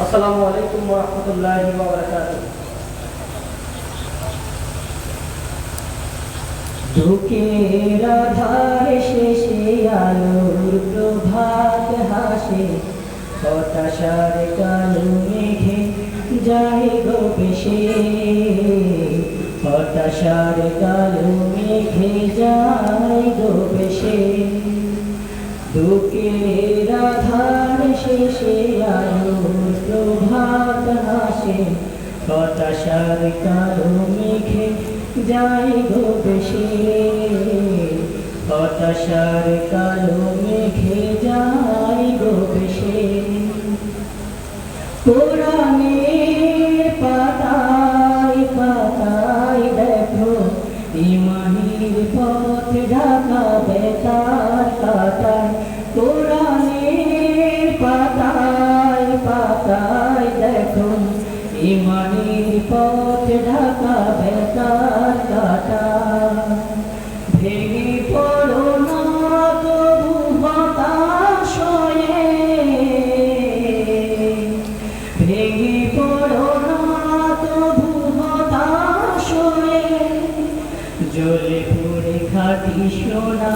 আসসালামু আলাইকুম রহমতুল্লাহি দুঃখের আধার শেষে আলোর প্রভাত হাসে, হতাশার কালো মেঘে গো বেশে। হতাশার কালো মেঘে হাসে হতাশার কালো মেঘে যাই গো বেশি। হতাশার কালো মেঘে যাই গো বেশি। কোরআনের পাতায় পাতায় দেখো, ইমানির পথ ঢাকা বেতার কাটায় ইমানির পথ ঢাকা বেতার কাটায় ভেঙে পড়ো না তবু হতাশ হয়ে ভেঙে পড়ো না তবু হতাশ হয়ে জ্বলে পুড়ে খাটি সোনা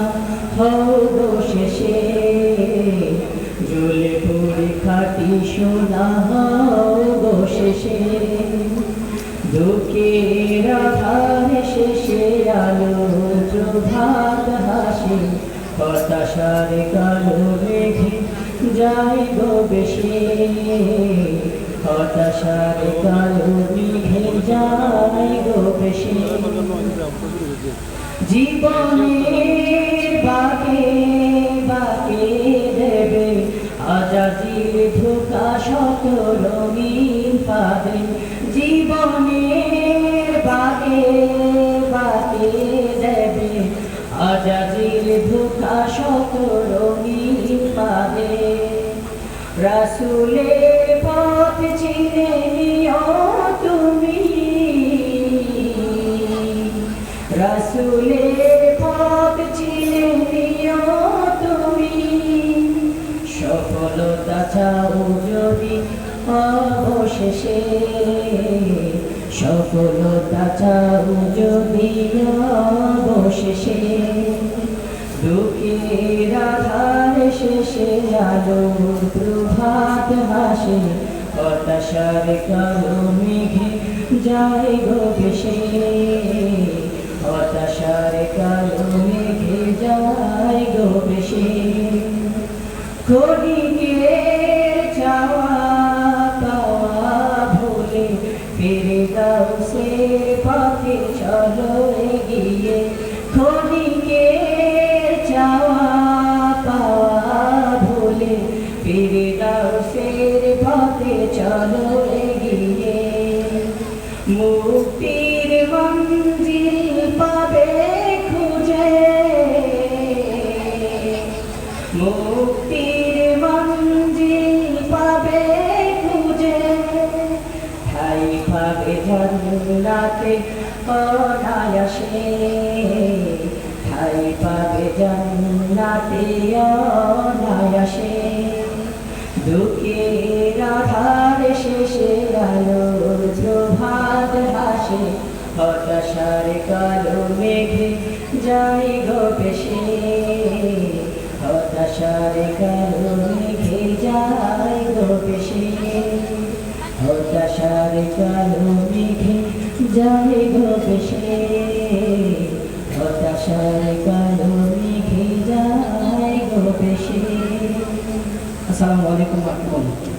গো শেষে। জ্বলে পুড়ে খাটি সোনা দুঃখের আধার শেষে আলো, প্রভাত হাসে, হতাশার কালো দেবে, আজাদির ধোকা শত রঙিন পাবে। জীবনের আজাদির ধোকা শত রঙিন পাবে রাসুলের পথ চিনে নিও তুমি। রাসুলের পথ চিনে নিও তুমি। সফলতা চাও যদি অবশেষে। সফলতা চাও যদি অবশেষে দুঃখের আধার শেষে আলোর প্রভাত হাসে হতাশার কালো মেঘে যায় গো বেশে হতাশার কালো মেঘে যায় গো বেশে খড়িকের পথে চলো গিয়ে খনিকে চাওয়া পাওয়া ভুলে ফিরে দাও পাখি পথে চলো এগিয়ে মুক্তির মঞ্জিল অনায়াসে ঠাই পাবে জান্নাতে অনায়াসে। দুঃখের আধার শেষে আলোর প্রভাত হাসে হতাশার কালো মেঘে যাই গো পেশে হতাশার কালো মেঘে যাই গো পেশে হতাশার কালো মেঘে গো পেশে হতাশার কালো মেঘে যাই গো পেশে আসসালামু আলাইকুম রহমতুল্লাহ।